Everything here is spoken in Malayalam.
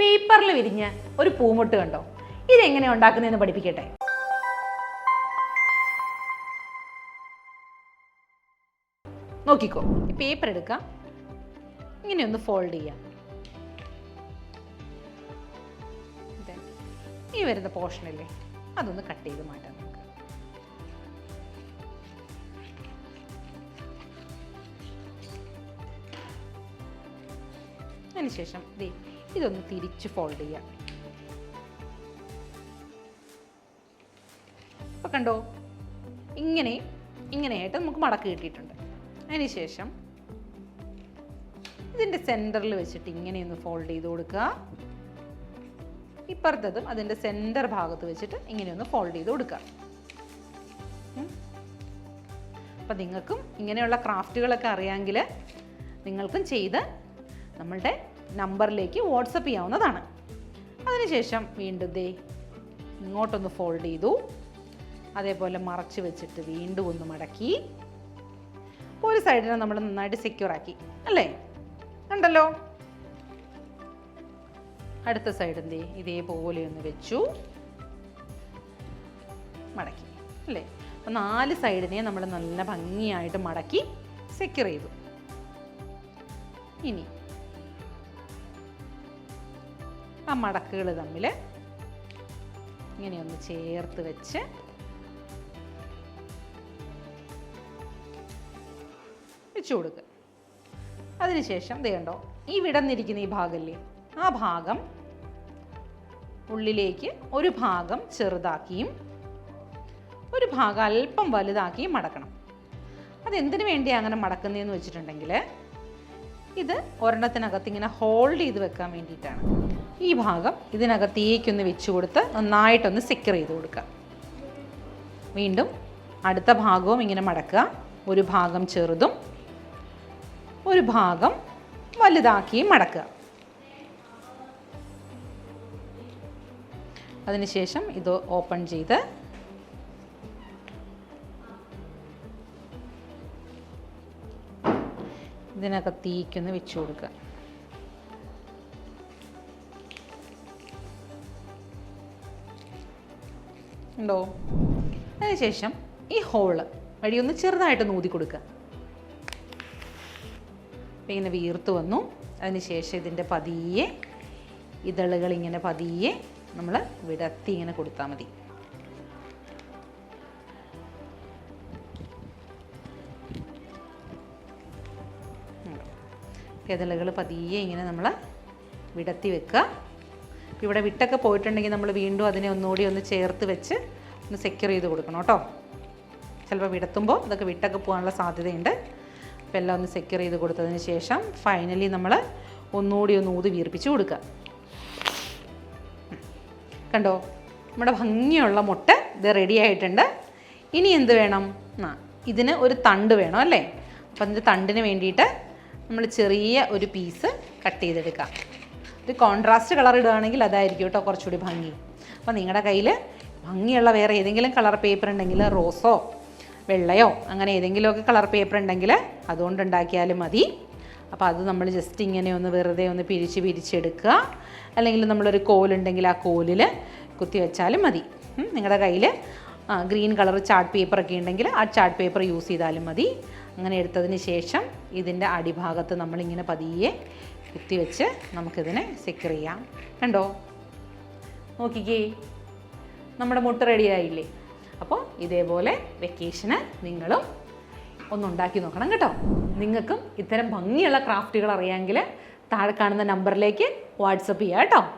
പേപ്പറിൽ വിരിഞ്ഞ് ഒരു പൂമുട്ട് കണ്ടോ? ഇതെങ്ങനെ ഉണ്ടാക്കുന്നതെന്ന് പഠിപ്പിക്കട്ടെ. നോക്കിക്കോ പേപ്പർ എടുക്കാം. ഇങ്ങനെ ഒന്ന് ഫോൾഡ് ചെയ്യാം. ഈ വരുന്ന പോർഷനല്ലേ അതൊന്ന് കട്ട് ചെയ്ത് മാറ്റാം അതിനുശേഷം ദേ ഇതൊന്ന് തിരിച്ച് ഫോൾഡ് ചെയ്യാം. ഇപ്പോൾ കണ്ടോ? ഇങ്ങനെ ഇങ്ങനെയായിട്ട് നമുക്ക് മടക്ക് കിട്ടിയിട്ടുണ്ട്. അതിനുശേഷം ഇതിന്റെ സെന്ററിൽ വെച്ചിട്ട് ഇങ്ങനെയൊന്ന് ഫോൾഡ് ചെയ്ത് കൊടുക്കുക. ഇപ്പുറത്തതും അതിന്റെ സെന്റർ ഭാഗത്ത് വെച്ചിട്ട് ഇങ്ങനെയൊന്ന് ഫോൾഡ് ചെയ്ത് കൊടുക്കുക. അപ്പം നിങ്ങൾക്കും ഇങ്ങനെയുള്ള ക്രാഫ്റ്റുകളൊക്കെ അറിയാമെങ്കിൽ നിങ്ങൾക്കും ചെയ്ത് നമ്മളുടെ നമ്പറിലേക്ക് വാട്സപ്പ് ചെയ്യാവുന്നതാണ്. അതിനുശേഷം വീണ്ടും ദേ ഇങ്ങോട്ടൊന്ന് ഫോൾഡ് ചെയ്തു. അതേപോലെ മറച്ച് വെച്ചിട്ട് വീണ്ടും ഒന്ന് മടക്കി. ഒരു സൈഡിനെ നമ്മൾ നന്നായിട്ട് സെക്യൂർ ആക്കി അല്ലേ? ഉണ്ടല്ലോ അടുത്ത സൈഡ് എന്തേ ഇതേപോലെ ഒന്ന് വെച്ചു. മടക്കി അല്ലേ? അപ്പം നാല് സൈഡിനെ നമ്മൾ നല്ല ഭംഗിയായിട്ട് മടക്കി സെക്യൂർ ചെയ്തു. ഇനി ആ മടക്കുകൾ തമ്മിൽ ഇങ്ങനെയൊന്ന് ചേർത്ത് വെച്ച് വെച്ചു കൊടുക്കുക അതിനുശേഷം ദേ കണ്ടോ ഈ വിടന്നിരിക്കുന്ന ഈ ഭാഗമല്ലേ ആ ഭാഗം ഉള്ളിലേക്ക് ഒരു ഭാഗം ചെറുതാക്കിയും ഒരു ഭാഗം അല്പം വലുതാക്കിയും മടക്കണം. അതെന്തിനു വേണ്ടി അങ്ങനെ മടക്കുന്നതെന്ന് വെച്ചിട്ടുണ്ടെങ്കിൽ ഇത് ഒരെണ്ണത്തിനകത്ത് ഇങ്ങനെ ഹോൾഡ് ചെയ്ത് വെക്കാൻ വേണ്ടിയിട്ടാണ്. ഈ ഭാഗം ഇതിനകത്തേക്കൊന്ന് വെച്ച് കൊടുത്ത് നന്നായിട്ടൊന്ന് സെക്യൂർ ചെയ്ത് കൊടുക്കുക. വീണ്ടും അടുത്ത ഭാഗവും ഇങ്ങനെ മടക്കുക. ഒരു ഭാഗം ചെറുതും ഒരു ഭാഗം വലുതാക്കിയും മടക്കുക. അതിനുശേഷം ഇത് ഓപ്പൺ ചെയ്ത് ഇതിനകത്തേക്കൊന്ന് വെച്ച് കൊടുക്കുക. ഉണ്ടോ? അതിനുശേഷം ഈ ഹോൾ വഴിയൊന്ന് ചെറുതായിട്ട് ഊതി കൊടുക്കുക. അപ്പം ഇങ്ങനെ വീർത്ത് വന്നു. അതിനുശേഷം ഇതിന്റെ പതിയെ ഇതളുകൾ ഇങ്ങനെ പതിയെ നമ്മൾ വിടത്തി ഇങ്ങനെ കൊടുത്താൽ മതി. ഇതളുകൾ പതിയെ ഇങ്ങനെ നമ്മൾ വിടത്തി വെക്കുക. ഇവിടെ വിട്ടൊക്കെ പോയിട്ടുണ്ടെങ്കിൽ നമ്മൾ വീണ്ടും അതിനെ ഒന്നുകൂടി ഒന്ന് ചേർത്ത് വെച്ച് ഒന്ന് സെക്യൂർ ചെയ്ത് കൊടുക്കണം കേട്ടോ. ചിലപ്പോൾ വിടത്തുമ്പോൾ ഇതൊക്കെ വിട്ടൊക്കെ പോകാനുള്ള സാധ്യതയുണ്ട്. അപ്പോൾ എല്ലാം ഒന്ന് സെക്യൂർ ചെയ്ത് കൊടുത്തതിന് ശേഷം ഫൈനലി നമ്മൾ ഒന്നുകൂടി ഒന്ന് ഊതി വീർപ്പിച്ച് കൊടുക്കുക. കണ്ടോ? നമ്മുടെ ഭംഗിയുള്ള മുട്ട ഇത് റെഡി ആയിട്ടുണ്ട്. ഇനി എന്ത് വേണം? ആ ഇതിന് ഒരു തണ്ട് വേണം അല്ലേ? അപ്പം അതിന്റെ തണ്ടിന് വേണ്ടിയിട്ട് നമ്മൾ ചെറിയ ഒരു പീസ് കട്ട് ചെയ്തെടുക്കാം ഒരു കോൺട്രാസ്റ്റ് കളർ ഇടുകയാണെങ്കിൽ അതായിരിക്കും കേട്ടോ കുറച്ചുകൂടി ഭംഗി. അപ്പോൾ നിങ്ങളുടെ കയ്യിൽ ഭംഗിയുള്ള വേറെ ഏതെങ്കിലും കളർ പേപ്പർ ഉണ്ടെങ്കിൽ റോസോ വെള്ളയോ അങ്ങനെ ഏതെങ്കിലുമൊക്കെ കളർ പേപ്പർ ഉണ്ടെങ്കിൽ അതുകൊണ്ട് ഉണ്ടാക്കിയാലും മതി. അപ്പോൾ അത് നമ്മൾ ജസ്റ്റ് ഇങ്ങനെ ഒന്ന് വെറുതെ ഒന്ന് പിരിച്ച് പിരിച്ചെടുക്കുക. അല്ലെങ്കിൽ നമ്മളൊരു കോലുണ്ടെങ്കിൽ ആ കോലിൽ കുത്തി വെച്ചാലും മതി. നിങ്ങളുടെ കയ്യിൽ ഗ്രീൻ കളർ ചാർട്ട് പേപ്പർ ഒക്കെ ഉണ്ടെങ്കിൽ ആ ചാർട്ട് പേപ്പർ യൂസ് ചെയ്താലും മതി. അങ്ങനെ എടുത്തതിന് ശേഷം ഇതിന്റെ അടിഭാഗത്ത് നമ്മളിങ്ങനെ പതിയെ കുത്തിവെച്ച് നമുക്കിതിനെ സെക്യൂർ ചെയ്യാം. കണ്ടോ? നോക്കിക്കേ. നമ്മുടെ മുട്ട റെഡിയായില്ലേ അപ്പോൾ ഇതേപോലെ വെക്കേഷന് നിങ്ങളും ഒന്നുണ്ടാക്കി നോക്കണം കേട്ടോ. നിങ്ങൾക്കും ഇത്തരം ഭംഗിയുള്ള ക്രാഫ്റ്റുകൾ അറിയാമെങ്കിൽ താഴെ കാണുന്ന നമ്പറിലേക്ക് വാട്സപ്പ് ചെയ്യാം കേട്ടോ.